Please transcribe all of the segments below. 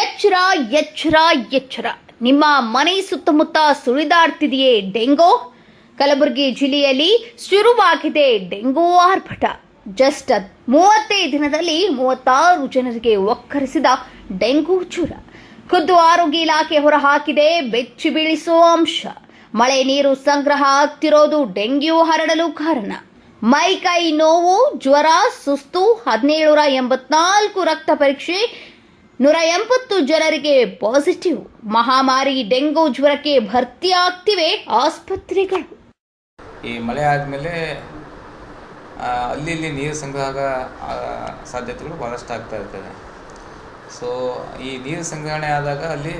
ಎಚ್ಚರ ಎಚ್ಚರ ಎಚ್ಚರ ನಿಮ್ಮ ಮನೆ ಸುತ್ತಮುತ್ತ ಸುಳಿದಾಡ್ತಿದೆಯೇ ಡೆಂಗೋ? ಕಲಬುರಗಿ ಜಿಲ್ಲೆಯಲ್ಲಿ ಶುರುವಾಗಿದೆ ಡೆಂಗೋ ಆರ್ಭಟ. ಜಸ್ಟ್ ಮೂವತ್ತೈದು ದಿನದಲ್ಲಿ ಮೂವತ್ತಾರು ಜನರಿಗೆ ಒಕ್ಕರಿಸಿದ ಡೆಂಗೂ ಚೂರ ಖುದ್ದು ಆರೋಗ್ಯ ಇಲಾಖೆ ಹೊರಹಾಕಿದೆ ಬೆಚ್ಚಿ ಬೀಳಿಸುವ ಅಂಶ. ಮಳೆ ನೀರು ಸಂಗ್ರಹ ಆಗ್ತಿರೋದು ಡೆಂಗ್ಯೂ ಹರಡಲು ಕಾರಣ. ಮೈ ಕೈ ನೋವು, ಜ್ವರ, ಸುಸ್ತು ಹದಿನೇಳುನೂರ ಎಂಬತ್ನಾಲ್ಕು ರಕ್ತ ಪರೀಕ್ಷೆ ನೂರ ಎಂಬತ್ತು ಜನರಿಗೆ ಪಾಸಿಟಿವ್. ಮಹಾಮಾರಿ ಡೆಂಗು ಜ್ವರಕ್ಕೆ ಭರ್ತಿ ಆಗ್ತಿವೆ ಆಸ್ಪತ್ರೆಗಳು. ಈ ಮಳೆ ಆದಮೇಲೆ ಅಲ್ಲಿ ನೀರು ಸಂಗ್ರಹ ಸಾಧ್ಯತೆಗಳು ಭಾಳಷ್ಟು ಆಗ್ತಾ ಇರ್ತದೆ ಸೊ ಈ ನೀರು ಸಂಗ್ರಹಣೆ ಆದಾಗ ಅಲ್ಲಿ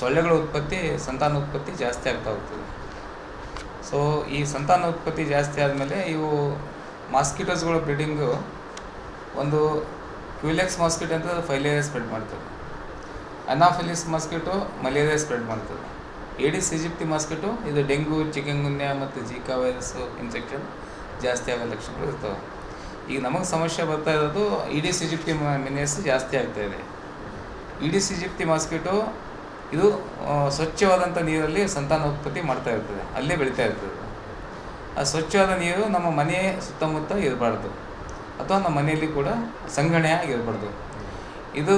ಸೊಳ್ಳೆಗಳ ಉತ್ಪತ್ತಿ, ಸಂತಾನೋತ್ಪತ್ತಿ ಜಾಸ್ತಿ ಆಗ್ತಾ ಹೋಗ್ತದೆ. ಸೊ ಈ ಸಂತಾನೋತ್ಪತ್ತಿ ಜಾಸ್ತಿ ಆದಮೇಲೆ ಇವು ಮಾಸ್ಕಿಟೋಸ್ಗಳ ಬ್ರೀಡಿಂಗು ಒಂದು ಕ್ಯೂಲೆಕ್ಸ್ ಮಾಸ್ಕಿಟ್ ಅಂತ ಫೈಲೇರಿಯಾ ಸ್ಪ್ರೆಡ್ ಮಾಡ್ತದೆ. ಅನಾಫಿಲಿಸ್ ಮಾಸ್ಕಿಟೋ ಮಲೇರಿಯಾ ಸ್ಪ್ರೆಡ್ ಮಾಡ್ತದೆ. ಏಡಿಸ್ ಸಿಜಿಪ್ಟಿ ಮಾಸ್ಕಿಟೋ ಇದು ಡೆಂಗು ಚಿಕನ್ಗುನ್ಯ ಮತ್ತು ಜೀಕಾ ವೈರಸ್ ಇನ್ಫೆಕ್ಷನ್ ಜಾಸ್ತಿ ಆಗೋ ಲಕ್ಷಣಗಳು ಇರ್ತವೆ. ಈಗ ನಮಗೆ ಸಮಸ್ಯೆ ಬರ್ತಾ ಇರೋದು ಈಡಿಸ್ ಸಿಜಿಪ್ಟಿ ಮಿನಿಯಸ್ ಜಾಸ್ತಿ ಆಗ್ತಾ ಇದೆ. ಈಡಿಸ್ ಸಿಜಿಪ್ಟಿ ಮಾಸ್ಕಿಟೋ ಇದು ಸ್ವಚ್ಛವಾದಂಥ ನೀರಲ್ಲಿ ಸಂತಾನೋತ್ಪತ್ತಿ ಮಾಡ್ತಾ ಇರ್ತದೆ. ಅಲ್ಲೇ ಬೆಳೀತಾ ಇರ್ತದೆ. ಆ ಸ್ವಚ್ಛವಾದ ನೀರು ನಮ್ಮ ಮನೆಯ ಸುತ್ತಮುತ್ತ ಇರಬಾರ್ದು. ಅಥವಾ ನಮ್ಮ ಮನೆಯಲ್ಲಿ ಕೂಡ ಸಂಗಣೆಯಾಗಿ ಆಗಿರಬಾರ್ದು ಇದು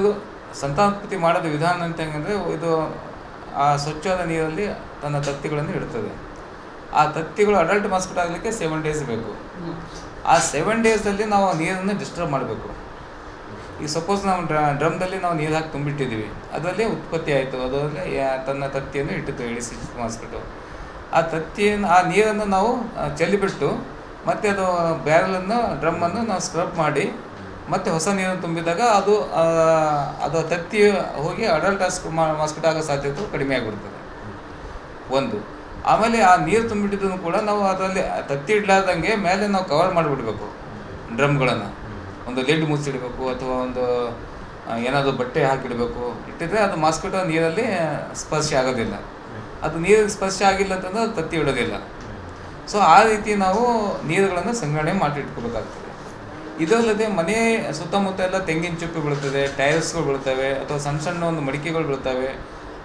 ಸಂತಾನೋತ್ಪತ್ತಿ ಮಾಡೋದು ವಿಧಾನ ಅಂತ ಹೆಂಗಂದರೆ ಇದು ಆ ಸ್ವಚ್ಛವಾದ ನೀರಲ್ಲಿ ತನ್ನ ತತ್ತಿಗಳನ್ನು ಇಡ್ತದೆ. ಆ ತತ್ತಿಗಳು ಅಡಲ್ಟ್ ಮಾಸ್ಕಿಟೋ ಆಗಲಿಕ್ಕೆ ಸೆವೆನ್ ಡೇಸ್ ಬೇಕು. ಆ ಸೆವೆನ್ ಡೇಸಲ್ಲಿ ನಾವು ಆ ನೀರನ್ನು ಡಿಸ್ಟರ್ಬ್ ಮಾಡಬೇಕು. ಈಗ ಸಪೋಸ್ ನಾವು ಡ್ರ, ಡ್ರಮ್ದಲ್ಲಿ ನಾವು ನೀರು ಹಾಕಿ ತುಂಬಿಟ್ಟಿದ್ದೀವಿ. ಅದರಲ್ಲೇ ಉತ್ಪತ್ತಿ ಆಯಿತು. ಅದರಲ್ಲೇ ತನ್ನ ತತ್ತಿಯನ್ನು ಇಟ್ಟಿತ್ತು ಇಳಿಸಿ ಮಾಡಿಸ್ಬಿಟ್ಟು ಆ ತತ್ತಿಯನ್ನು, ಆ ನೀರನ್ನು ನಾವು ಚೆಲ್ಲಿಬಿಟ್ಟು ಮತ್ತೆ ಅದು ಬ್ಯಾರಲನ್ನು, ಡ್ರಮ್ಮನ್ನು ನಾವು ಸ್ಕ್ರಬ್ ಮಾಡಿ ಮತ್ತೆ ಹೊಸ ನೀರನ್ನು ತುಂಬಿದಾಗ ಅದು ಅದು ತತ್ತಿ ಹೋಗಿ ಅಡಲ್ಟ್ ಮಾಸ್ಕಿಟೋ ಆಗೋ ಸಾಧ್ಯತೆ ಕಡಿಮೆ ಆಗಿಬಿಡ್ತದೆ. ಒಂದು. ಆಮೇಲೆ ಆ ನೀರು ತುಂಬಿಟ್ಟಿದ್ದನ್ನು ಕೂಡ ನಾವು ಅದರಲ್ಲಿ ತತ್ತಿ ಇಡ್ಲಾರ್ದಂಗೆ ಮೇಲೆ ನಾವು ಕವರ್ ಮಾಡಿಬಿಡ್ಬೇಕು ಡ್ರಮ್ಗಳನ್ನು. ಒಂದು ಲಿಡ್ ಮುಚ್ಚಿಡಬೇಕು ಅಥವಾ ಒಂದು ಏನಾದರೂ ಬಟ್ಟೆ ಹಾಕಿಡಬೇಕು, ಇಟ್ಟಿದ್ರೆ ಅದು ಮಾಸ್ಕಿಟೋ ನೀರಲ್ಲಿ ಸ್ಪರ್ಶ ಆಗೋದಿಲ್ಲ. ಅದು ನೀರಿಗೆ ಸ್ಪರ್ಶ ಆಗಿಲ್ಲ ಅಂತಂದ್ರೆ ಅದು ತತ್ತಿ ಇಡೋದಿಲ್ಲ. ಸೊ ಆ ರೀತಿ ನಾವು ನೀರುಗಳನ್ನು ಸಂಗ್ರಹಣೆ ಮಾಡಿ ಇಟ್ಕೋಬೇಕಾಗ್ತದೆ ಇದಲ್ಲದೆ ಮನೆ ಸುತ್ತಮುತ್ತ ಎಲ್ಲ ತೆಂಗಿನ ಚುಪ್ಪಿ ಬೀಳ್ತದೆ ಟೈರ್ಸ್ಗಳು ಬೀಳ್ತವೆ, ಅಥವಾ ಸಣ್ಣ ಸಣ್ಣ ಒಂದು ಮಡಿಕೆಗಳು ಬೀಳ್ತವೆ,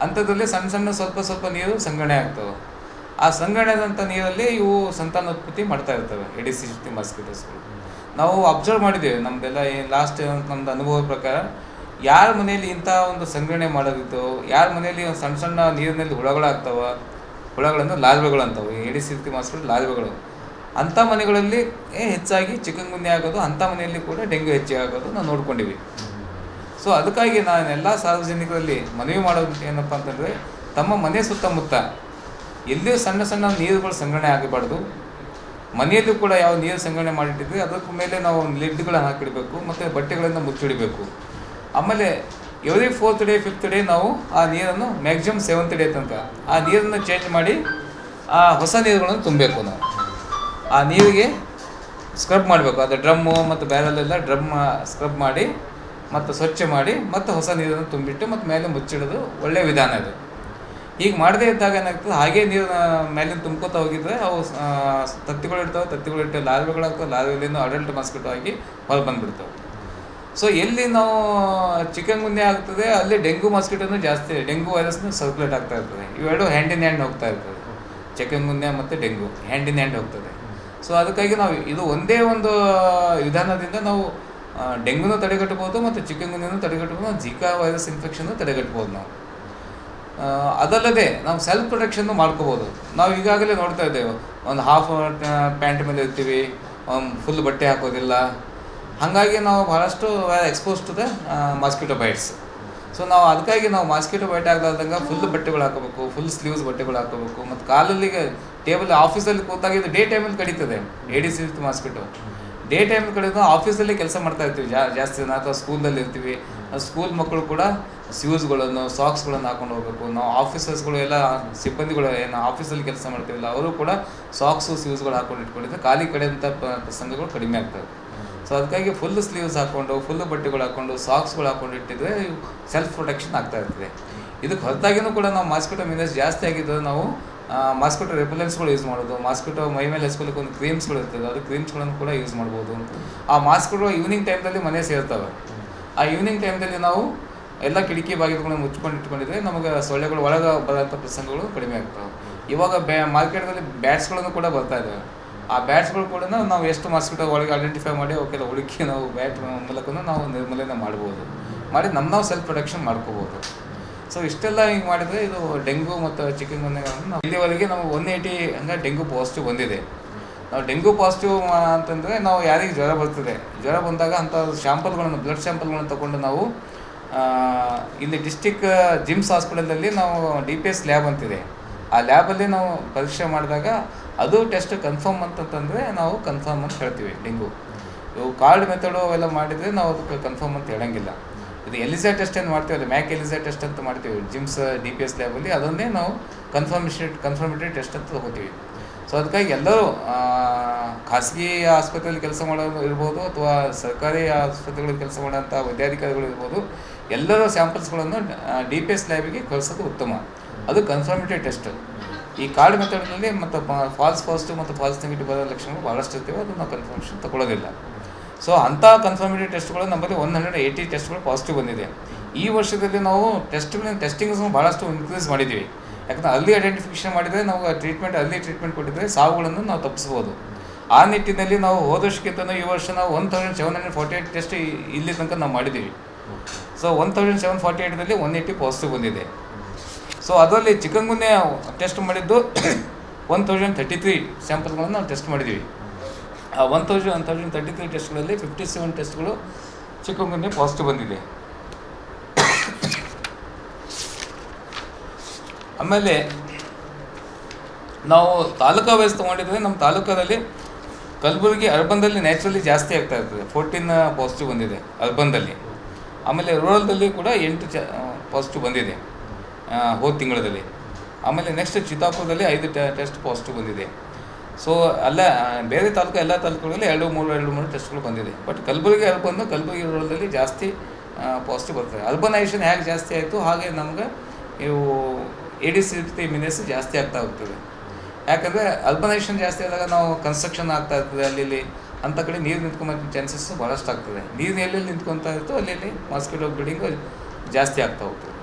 ಅಂಥದ್ರಲ್ಲಿ ಸಣ್ಣ ಸಣ್ಣ ಸ್ವಲ್ಪ ಸ್ವಲ್ಪ ನೀರು ಸಂಗ್ರಹಣೆ ಆಗ್ತವೆ. ಆ ಸಂಗ್ರಹಣೆದಂಥ ನೀರಲ್ಲಿ ಇವು ಸಂತಾನೋತ್ಪತ್ತಿ ಮಾಡ್ತಾ ಇರ್ತವೆ ಎಡಿಸ್ ಜೊತೆ ಮಾಸ್ಕಿಟೋಸ್ಗಳು. ನಾವು ಅಬ್ಸರ್ವ್ ಮಾಡಿದ್ದೇವೆ. ನಮ್ಮದೆಲ್ಲ ಲಾಸ್ಟ್ ನಮ್ಮದು ಅನುಭವದ ಪ್ರಕಾರ ಯಾರ ಮನೆಯಲ್ಲಿ ಇಂಥ ಒಂದು ಸಂಗ್ರಹಣೆ ಮಾಡೋದಿತ್ತು? ಯಾರ ಮನೆಯಲ್ಲಿ ಒಂದು ಸಣ್ಣ ಸಣ್ಣ ನೀರಿನಲ್ಲಿ ಹುಳಗಳಾಗ್ತವ? ಹುಳಗಳನ್ನು ಲಾಲ್ವೆಗಳು ಅಂತವೆ. ಎಡಿ ಸಿರ್ತಿ ಮಾಸ್ಕಿಟೋ ಲಾಲ್ವೆಗಳು. ಅಂಥ ಮನೆಗಳಲ್ಲಿ ಹೆಚ್ಚಾಗಿ ಚಿಕನ್ಗುನ್ಯ ಆಗೋದು, ಅಂಥ ಮನೆಯಲ್ಲಿ ಕೂಡ ಡೆಂಗ್ಯೂ ಹೆಚ್ಚಿ ಆಗೋದು ನಾವು ನೋಡ್ಕೊಂಡಿವಿ. ಸೊ ಅದಕ್ಕಾಗಿ ನಾನು ಎಲ್ಲ ಸಾರ್ವಜನಿಕರಲ್ಲಿ ಮನವಿ ಮಾಡೋದು ಏನಪ್ಪ ಅಂತಂದರೆ, ತಮ್ಮ ಮನೆ ಸುತ್ತಮುತ್ತ ಎಲ್ಲಿಯೂ ಸಣ್ಣ ಸಣ್ಣ ನೀರುಗಳು ಸಂಗ್ರಹಣೆ ಆಗಬಾರ್ದು. ಮನೆಯಲ್ಲೂ ಕೂಡ ಯಾವ ನೀರು ಸಂಗ್ರಹಣೆ ಮಾಡಿಟ್ಟಿದ್ವಿ, ಅದಕ್ಕೆ ಮೇಲೆ ನಾವು ಲಿಡ್ಗಳನ್ನು ಹಾಕಿಡಬೇಕು, ಮತ್ತು ಬಟ್ಟೆಗಳನ್ನು ಮುಚ್ಚಿಡಬೇಕು. ಆಮೇಲೆ every fourth day fifth day ನಾವು ಆ ನೀರನ್ನು ಮ್ಯಾಕ್ಸಿಮಮ್ ಸೆವೆಂತ್ ಡೇ ತನಕ, ಆ ನೀರನ್ನು ಚೇಂಜ್ ಮಾಡಿ ಆ ಹೊಸ ನೀರುಗಳನ್ನು ತುಂಬಬೇಕು ನಾವು. ಆ ನೀರಿಗೆ ಸ್ಕ್ರಬ್ ಮಾಡಬೇಕು, ಅದು ಡ್ರಮ್ಮು ಮತ್ತು ಬ್ಯಾರಲೆಲ್ಲ ಡ್ರಮ್ ಸ್ಕ್ರಬ್ ಮಾಡಿ, ಮತ್ತು ಸ್ವಚ್ಛ ಮಾಡಿ, ಮತ್ತು ಹೊಸ ನೀರನ್ನು ತುಂಬಿಟ್ಟು, ಮತ್ತು ಮೇಲೆ ಮುಚ್ಚಿಡೋದು ಒಳ್ಳೆಯ ವಿಧಾನ ಇದು ಈಗ ಮಾಡದೇ ಇದ್ದಾಗ ಏನಾಗ್ತದೆ? ಹಾಗೆ ನೀರು ಮೇಲಿಂದ ತುಂಬ್ಕೋತಾ ಹೋಗಿದ್ರೆ ಅವು ತತ್ತಿಗಳು ಇರ್ತಾವೆ, ತತ್ತಿಗಳು ಇಟ್ಟು ಲಾರ್ವೆಗಳಾಗ್ತವೆ ಲಾರ್ವೆಲಿಂದ ಅಡಲ್ಟ್ ಮಾಸ್ಕಿಟೋ ಆಗಿ ಹೊರ ಬಂದ್ಬಿಡ್ತಾವೆ. ಸೊ ಎಲ್ಲಿ ನಾವು ಚಿಕನ್ ಗುನ್ಯ ಆಗ್ತದೆ, ಅಲ್ಲಿ ಡೆಂಗು ಮಾಸ್ಕಿಟೋನು ಜಾಸ್ತಿ, ಡೆಂಗು ವೈರಸ್ನು ಸರ್ಕ್ಯುಲೇಟ್ ಆಗ್ತಾ ಇರ್ತದೆ. ಇವೆರಡು ಹ್ಯಾಂಡ್ ಇನ್ ಹ್ಯಾಂಡ್ ಹೋಗ್ತಾ ಇರ್ತದೆ ಚಿಕನ್ ಗುನ್ಯ ಮತ್ತು ಡೆಂಗು ಹ್ಯಾಂಡ್ ಇನ್ ಹ್ಯಾಂಡ್ ಹೋಗ್ತದೆ. ಸೊ ಅದಕ್ಕಾಗಿ ನಾವು ಇದು ಒಂದೇ ಒಂದು ವಿಧಾನದಿಂದ ನಾವು ಡೆಂಗ್ಯೂನು ಡೆಂಗುನೂ ತಡೆಗಟ್ಟಬೋದು ಮತ್ತು ಚಿಕನ್ ಗುನ್ಯನೂ ತಡೆಗಟ್ಟಬೋದು ಜಿಕಾ ವೈರಸ್ ಇನ್ಫೆಕ್ಷನ್ ತಡೆಗಟ್ಬೋದು ನಾವು. ಅದಲ್ಲದೆ ನಾವು ಸೆಲ್ಫ್ ಪ್ರೊಟೆಕ್ಷನ್ನು ಮಾಡ್ಕೋಬೋದು. ನಾವು ಈಗಾಗಲೇ ನೋಡ್ತಾ ಇದ್ದೇವೆ. ಒಂದು ಹಾಫ್ ಪ್ಯಾಂಟ್ ಮೇಲೆ ಇರ್ತೀವಿ ಫುಲ್ ಬಟ್ಟೆ ಹಾಕೋದಿಲ್ಲ. ಹಾಗಾಗಿ ನಾವು ಬಹಳಷ್ಟು expose to the mosquito bites so ನಾವು ಅದಕ್ಕಾಗಿ ನಾವು ಮಾಸ್ಕಿಟೋ ಬೈಟ್ ಆಗಲಾರ್ದಂಗೆ ಫುಲ್ ಬಟ್ಟೆಗಳು ಹಾಕೋಬೇಕು ಫುಲ್ ಸ್ಲೀವ್ಸ್ ಬಟ್ಟೆಗಳು ಹಾಕೋಬೇಕು, ಮತ್ತು ಕಾಲಲ್ಲಿ ಟೇಬಲ್ ಆಫೀಸಲ್ಲಿ ಕೂತಾಗ ಇದು ಡೇ ಟೈಮಲ್ಲಿ ಕಡಿತದೆ. ಏಡಿಸ್ ಇರ್ತು ಮಾಸ್ಕಿಟೋ ಡೇ ಟೈಮಲ್ಲಿ ಕಡೆ ಆಫೀಸಲ್ಲಿ ಕೆಲಸ ಮಾಡ್ತಾ ಇರ್ತೀವಿ ಜಾಸ್ತಿ ಜನ, ಅಥವಾ ಸ್ಕೂಲಲ್ಲಿ ಇರ್ತೀವಿ. ಸ್ಕೂಲ್ ಮಕ್ಕಳು ಕೂಡ ಶೂಸ್ಗಳನ್ನು ಸಾಕ್ಸ್ಗಳನ್ನು ಹಾಕೊಂಡು ಹೋಗಬೇಕು. ನಾವು ಆಫೀಸರ್ಸ್ಗಳು ಎಲ್ಲ, ಸಿಬ್ಬಂದಿಗಳು ಏನು ಆಫೀಸಲ್ಲಿ ಕೆಲಸ ಮಾಡ್ತೀವಲ್ಲ, ಅವರು ಕೂಡ ಸಾಕ್ಸು ಶೂಸ್ಗಳು ಹಾಕೊಂಡು ಇಟ್ಕೊಂಡಿದ್ರೆ ಖಾಲಿ ಕಡೆಯಂಥ ಪ್ರಸಂಗಗಳು ಕಡಿಮೆ ಆಗ್ತವೆ. ಸೊ ಅದಕ್ಕಾಗಿ ಫುಲ್ ಸ್ಲೀವ್ಸ್ ಹಾಕೊಂಡು ಫುಲ್ ಬಟ್ಟೆಗಳು ಹಾಕೊಂಡು ಸಾಕ್ಸ್ಗಳು ಹಾಕೊಂಡು ಇಟ್ಟಿದ್ರೆ ಸೆಲ್ಫ್ ಪ್ರೊಟೆಕ್ಷನ್ ಆಗ್ತಾ ಇರ್ತದೆ. ಇದಕ್ಕೆ ಹೊರತಾಗಿನೂ ಕೂಡ ನಾವು ಮಾಸ್ಕಿಟೋ ಮಿನಸ್ ಜಾಸ್ತಿ ಆಗಿದ್ದರೆ ನಾವು ಮಾಸ್ಕಿಟೋ ರೆಪಲೆನ್ಸ್ಗಳು ಯೂಸ್ ಮಾಡೋದು. ಮಾಸ್ಕಿಟೋ ಮೈ ಮೇಲೆ ಒಂದು ಕ್ರೀಮ್ಸ್ಗಳು ಇರ್ತದೆ. ಅದು ಕ್ರೀಮ್ಸ್ಗಳನ್ನು ಕೂಡ ಯೂಸ್ ಮಾಡ್ಬೋದು. ಆ ಮಾಸ್ಕ್ಗಳು ಈವ್ನಿಂಗ್ ಟೈಮ್ದಲ್ಲಿ ಮನೆ ಸೇರ್ತವೆ. ಆ ಈವ್ನಿಂಗ್ ಟೈಮ್ದಲ್ಲಿ ನಾವು ಎಲ್ಲ ಕಿಟಕಿ ಬಾಗಿಲುಗಳನ್ನ ಮುಚ್ಕೊಂಡು ಇಟ್ಕೊಂಡಿದ್ರೆ ನಮಗೆ ಸೊಳ್ಳೆಗಳು ಒಳಗೆ ಬರೋಂಥ ಪ್ರಸಂಗಗಳು ಕಡಿಮೆ ಆಗ್ತವೆ. ಇವಾಗ ಬ್ಯಾ ಮಾರ್ಕೆಟ್ದಲ್ಲಿ ಬ್ಯಾಟ್ಸ್ಗಳನ್ನು ಕೂಡ ಬರ್ತಾ ಇದ್ದಾವೆ ಆ ಬ್ಯಾಟ್ಸ್ಗಳು ಕೂಡ ನಾವು ಎಷ್ಟು ಮಾಸ್ಕಿಟೋ ಒಳಗೆ ಐಡೆಂಟಿಫೈ ಮಾಡಿ ಅವಕ್ಕೆಲ್ಲ ಹುಡುಕಿ ನಾವು ಬ್ಯಾಟ್ ಮೂಲಕ ನಾವು ನಿರ್ಮೂಲನೆ ಮಾಡ್ಬೋದು. ಮಾಡಿ ನಮ್ಮ ನಾವು ಸೆಲ್ಫ್ ಪ್ರೊಡಕ್ಷನ್ ಮಾಡ್ಕೋಬೋದು. ಸೊ ಇಷ್ಟೆಲ್ಲ ಹಿಂಗೆ ಮಾಡಿದರೆ ಇದು ಡೆಂಗು ಮತ್ತು ಚಿಕನ್ ಗುನ್ಯಗಳನ್ನು ಇಲ್ಲಿವರೆಗೆ ನಾವು ಒನ್ ಏಯ್ಟಿ ಅಂದರೆ ಡೆಂಗು ಪಾಸಿಟಿವ್ ಬಂದಿದೆ. ನಾವು ಡೆಂಗ್ಯೂ ಪಾಸಿಟಿವ್ ಅಂತಂದರೆ ನಾವು ಯಾರಿಗೆ ಜ್ವರ ಬರ್ತದೆ. ಜ್ವರ ಬಂದಾಗ ಅಂಥ ಶ್ಯಾಂಪಲ್ಗಳನ್ನು ಬ್ಲಡ್ ಶ್ಯಾಂಪಲ್ಗಳನ್ನು ತಗೊಂಡು ನಾವು ಇಲ್ಲಿ ಡಿಸ್ಟಿಕ್ ಜಿಮ್ಸ್ ಹಾಸ್ಪಿಟಲಲ್ಲಿ ನಾವು ಡಿ ಪಿ ಎಸ್ ಲ್ಯಾಬ್ ಅಂತಿದೆ. ಆ ಲ್ಯಾಬಲ್ಲಿ ನಾವು ಪರೀಕ್ಷೆ ಮಾಡಿದಾಗ ಅದು ಟೆಸ್ಟ್ ಕನ್ಫರ್ಮ್ ಅಂತಂತಂದರೆ ನಾವು ಕನ್ಫರ್ಮ್ ಅಂತ ಹೇಳ್ತೀವಿ ಡೆಂಗು ಇವು ಕಾರ್ಡ್ ಮೆಥಡು ಅವೆಲ್ಲ ಮಾಡಿದರೆ ನಾವು ಅದಕ್ಕೆ ಕನ್ಫರ್ಮ್ ಅಂತ ಹೇಳಂಗಿಲ್ಲ. ಇದು ಎಲಿಸಾ ಟೆಸ್ಟ್ ಏನು ಮಾಡ್ತೀವಲ್ಲ ಮ್ಯಾಕ್ ಎಲಿಸಾ ಟೆಸ್ಟ್ ಅಂತ ಮಾಡ್ತೀವಿ. ಜಿಮ್ಸ್ ಡಿ ಪಿ ಎಸ್ ಲ್ಯಾಬಲ್ಲಿ ಅದನ್ನೇ ನಾವು ಕನ್ಫರ್ಮೇಷನ್, ಕನ್ಫರ್ಮೇಟರಿ ಟೆಸ್ಟ್ ಅಂತ ತಗೋತೀವಿ. ಸೊ ಅದಕ್ಕಾಗಿ ಎಲ್ಲರೂ ಖಾಸಗಿ ಆಸ್ಪತ್ರೆಯಲ್ಲಿ ಕೆಲಸ ಮಾಡೋದು ಇರ್ಬೋದು ಅಥವಾ ಸರ್ಕಾರಿ ಆಸ್ಪತ್ರೆಗಳಲ್ಲಿ ಕೆಲಸ ಮಾಡೋಂಥ ವೈದ್ಯಾಧಿಕಾರಿಗಳು ಇರ್ಬೋದು, ಎಲ್ಲರ ಸ್ಯಾಂಪಲ್ಸ್ಗಳನ್ನು ಡಿ ಪಿ ಎಸ್ ಲ್ಯಾಬಿಗೆ ಕಳಿಸೋದು ಉತ್ತಮ. ಅದು ಕನ್ಫರ್ಮೇಟಿವ್ ಟೆಸ್ಟ್. ಈ ಕಾರ್ಡ್ ಮೆಥಡ್ನಲ್ಲಿ ಮತ್ತು ಫಾಲ್ಸ್ ಪಾಸಿಟಿವ್ ಮತ್ತು ಫಾಲ್ಸ್ ನೆಗೆಟಿವ್ ಬರೋ ಲಕ್ಷಣಗಳು ಭಾಳಷ್ಟು ಇರ್ತವೆ ಅದು ನಾವು ಕನ್ಫರ್ಮೇಷನ್ ತಗೊಳ್ಳೋದಿಲ್ಲ. ಸೊ ಅಂಥ ಕನ್ಫರ್ಮೇಟಿವ್ ಟೆಸ್ಟ್ಗಳು ನಮ್ಮಲ್ಲಿ ಒನ್ ಹಂಡ್ರೆಡ್ ಏಯ್ಟಿ ಟೆಸ್ಟ್ಗಳು ಪಾಸಿಟಿವ್ ಬಂದಿದೆ. ಈ ವರ್ಷದಲ್ಲಿ ನಾವು ಟೆಸ್ಟ್ಗಳನ್ನ ಟೆಸ್ಟಿಂಗ್ಸ್ನು ಭಾಳಷ್ಟು ಇನ್ಕ್ರೀಸ್ ಮಾಡಿದ್ದೀವಿ. ಯಾಕಂದರೆ ಅಲ್ಲಿ ಐಡೆಂಟಿಫಿಕೇಷನ್ ಮಾಡಿದರೆ ನಾವು ಟ್ರೀಟ್ಮೆಂಟ್ ಅಲ್ಲಿ ಟ್ರೀಟ್ಮೆಂಟ್ ಕೊಟ್ಟಿದ್ರೆ ಸಾವುಗಳನ್ನು ನಾವು ತಪ್ಪಿಸ್ಬೋದು. ಆ ನಿಟ್ಟಿನಲ್ಲಿ ನಾವು ಹೋದ ವರ್ಷಕ್ಕಿಂತ ಈ ವರ್ಷ ನಾವು one thousand seven hundred forty eight test ಇಲ್ಲಿ ತನಕ ನಾವು ಮಾಡಿದ್ದೀವಿ. So one thousand seven forty ಏಯ್ಟ್ನಲ್ಲಿ one eighty positive ಬಂದಿದೆ. ಸೊ ಅದರಲ್ಲಿ ಚಿಕನ್ಗುನ್ಯ ಟೆಸ್ಟ್ ಮಾಡಿದ್ದು ಒನ್ ತೌಸಂಡ್ ಥರ್ಟಿ ತ್ರೀ ಸ್ಯಾಂಪಲ್ಗಳನ್ನು ನಾವು ಟೆಸ್ಟ್ ಮಾಡಿದ್ದೀವಿ. ಆ one thousand one thousand thirty three ಟೆಸ್ಟ್ಗಳಲ್ಲಿ fifty seven ಟೆಸ್ಟ್ಗಳು ಚಿಕನ್ಗುನ್ಯ ಪಾಸಿಟಿವ್ ಬಂದಿದೆ. ಆಮೇಲೆ ನಾವು ತಾಲೂಕಾ ವೈಸ್ ತೊಗೊಂಡಿದ್ರೆ ನಮ್ಮ ತಾಲೂಕಾದಲ್ಲಿ ಕಲಬುರಗಿ ಅರ್ಬನ್ದಲ್ಲಿ ನ್ಯಾಚುರಲಿ ಜಾಸ್ತಿ ಆಗ್ತಾ ಇರ್ತದೆ. ಫೋರ್ಟೀನ್ ಪಾಸಿಟಿವ್ ಬಂದಿದೆ ಅರ್ಬನ್ದಲ್ಲಿ. ಆಮೇಲೆ ರೂರಲ್ದಲ್ಲಿ ಕೂಡ ಎಂಟು ಚ ಪಾಸಿಟಿವ್ ಬಂದಿದೆ ಹೋದ ತಿಂಗಳಲ್ಲಿ. ಆಮೇಲೆ ನೆಕ್ಸ್ಟ್ ಚಿತ್ತಾಪುರದಲ್ಲಿ ಐದು ಟೆಸ್ಟ್ ಪಾಸಿಟಿವ್ ಬಂದಿದೆ. ಸೊ ಅಲ್ಲ ಬೇರೆ ತಾಲೂಕು ಎಲ್ಲ ತಾಲೂಕುಗಳಲ್ಲಿ ಎರಡು, ಮೂರು ಎರಡು, ಮೂರು ಟೆಸ್ಟ್ಗಳು ಬಂದಿದೆ. ಬಟ್ ಕಲಬುರಗಿ ಅರ್ಬನ್ ಕಲಬುರಗಿ ರೂರಲ್ದಲ್ಲಿ ಜಾಸ್ತಿ ಪಾಸಿಟಿವ್ ಬರ್ತದೆ. ಅರ್ಬನೈಸೇಷನ್ ಹೇಗೆ ಜಾಸ್ತಿ ಆಯಿತು, ಹಾಗೆ ನಮ್ಗೆ ಇವು ಎಡಿಸ್ ಇಮ್ಯುನಿಸ್ ಜಾಸ್ತಿ ಆಗ್ತಾ ಹೋಗ್ತದೆ. ಯಾಕಂದರೆ ಅರ್ಬನೈಸೇಷನ್ ಜಾಸ್ತಿ ಆದಾಗ ನಾವು ಕನ್ಸ್ಟ್ರಕ್ಷನ್ ಆಗ್ತಾ ಇರ್ತದೆ ಅಲ್ಲಿ ಅಂಥ ಕಡೆ ನೀರು ನಿಂತ್ಕೊಂಬ ಚಾನ್ಸಸ್ ಭಾಳಷ್ಟು ಆಗ್ತದೆ. ನೀರು ಎಲ್ಲೆಲ್ಲಿ ನಿಂತ್ಕೊತಾ ಇರ್ತೋ ಅಲ್ಲಿ ಅಲ್ಲಿ ಮಾಸ್ಕಿಟೋ ಬ್ರೀಡಿಂಗು ಜಾಸ್ತಿ ಆಗ್ತಾ ಹೋಗ್ತದೆ.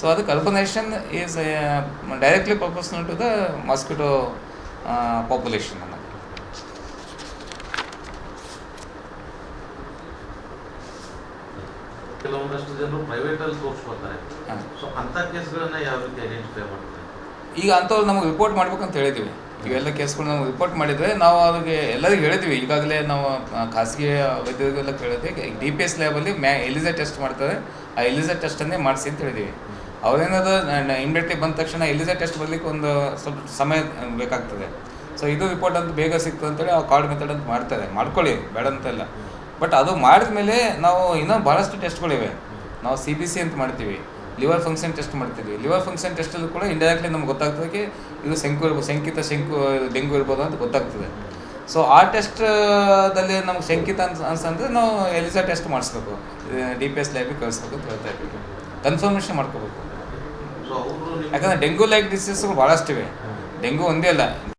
ಸೊ ಅದಕ್ಕೆ urbanization is directly proportional to the mosquito population ಕೆಲವೊಂದಷ್ಟು ಜನರು ಪ್ರೈವೇಟ್ ಅಲ್ಲಿ ತೋರಿಸ್ಕೊತಾರೆ ಹಾಂ. ಸೊ ಅಂತ ಕೇಸ್ಗಳನ್ನ ಯಾವ ರೀತಿ ಐಡೆಂಟಿಫೈ ಮಾಡ್ತಾರೆ? ಈಗ ಅಂಥವ್ರು ನಮಗೆ ರಿಪೋರ್ಟ್ ಮಾಡ್ಬೇಕಂತ ಹೇಳಿದ್ವಿ ಇವೆಲ್ಲ ಕೇಸ್ಗಳು ನಾವು ರಿಪೋರ್ಟ್ ಮಾಡಿದರೆ ನಾವು ಅವ್ರಿಗೆ ಎಲ್ಲರಿಗೂ ಹೇಳಿದ್ವಿ ಈಗಾಗಲೇ ನಾವು ಖಾಸಗಿ ವೈದ್ಯರಿಗೆಲ್ಲ ಕೇಳಿದ್ವಿ. ಡಿ ಪಿ ಎಸ್ ಲ್ಯಾಬಲ್ಲಿ ಮ್ಯಾ ಎಲಿಸಾ ಟೆಸ್ಟ್ ಮಾಡ್ತಾರೆ. ಆ ಎಲಿಸಾ ಟೆಸ್ಟನ್ನೇ ಮಾಡಿಸಿ ಅಂತ ಹೇಳಿದ್ವಿ ಅವ್ರೇನಾದ್ರು ಇಮಿಡಿಯೇಟ್ಲಿ ಬಂದ ತಕ್ಷಣ ಎಲಿಸಾ ಟೆಸ್ಟ್ ಬರ್ಲಿಕ್ಕೆ ಒಂದು ಸ್ವಲ್ಪ ಸಮಯ ಬೇಕಾಗ್ತದೆ. ಸೊ ಇದು ರಿಪೋರ್ಟ್ ಅಂತ ಬೇಗ ಸಿಕ್ತು ಅಂತೇಳಿ ಆ ಕಾರ್ಡ್ ಮೆಥಡ್ ಅಂತ ಮಾಡ್ತಾರೆ. ಮಾಡ್ಕೊಳ್ಳಿ ಬೇಡ ಅಂತೆಲ್ಲ. ಬಟ್ ಅದು ಮಾಡಿದ ಮೇಲೆ ನಾವು ಇನ್ನೂ ಭಾಳಷ್ಟು ಟೆಸ್ಟ್ಗಳಿವೆ. ನಾವು ಸಿ ಬಿ ಸಿ ಅಂತ ಮಾಡ್ತೀವಿ. ಲಿವರ್ ಫಂಕ್ಷನ್ ಟೆಸ್ಟ್ ಮಾಡ್ತೀವಿ ಲಿವರ್ ಫಂಕ್ಷನ್ ಟೆಸ್ಟಲ್ಲೂ ಕೂಡ ಇಂಡೈರೆಕ್ಟ್ಲಿ ನಮ್ಗೆ ಗೊತ್ತಾಗ್ತದೆ ಇದು ಶಂಕು ಇರ್ಬೋದು ಶಂಕಿತ ಶಂಕು ಡೆಂಗು ಇರ್ಬೋದು ಅಂತ ಗೊತ್ತಾಗ್ತದೆ. ಸೊ ಆ ಟೆಸ್ಟ್ದಲ್ಲಿ ನಮ್ಗೆ ಶಂಕಿತ ಅಂತ ಅನ್ಸಂದ್ರೆ ನಾವು ಎಲಿಸಾ ಟೆಸ್ಟ್ ಮಾಡಿಸ್ಬೇಕು. ಡಿ ಪಿ ಎಸ್ ಲ್ಯಾಬಿಗೆ ಕಳಿಸ್ಬೇಕು ಅಂತ ಹೇಳ್ತಾ ಇದ್ದೀವಿ ಕನ್ಫರ್ಮೇಷನ್ ಮಾಡ್ಕೋಬೇಕು. ಯಾಕಂದರೆ ಡೆಂಗು ಲೈಕ್ ಡಿಸೀಸ್ಗಳು ಭಾಳಷ್ಟಿವೆ ಡೆಂಗು ಒಂದೇ ಅಲ್ಲ.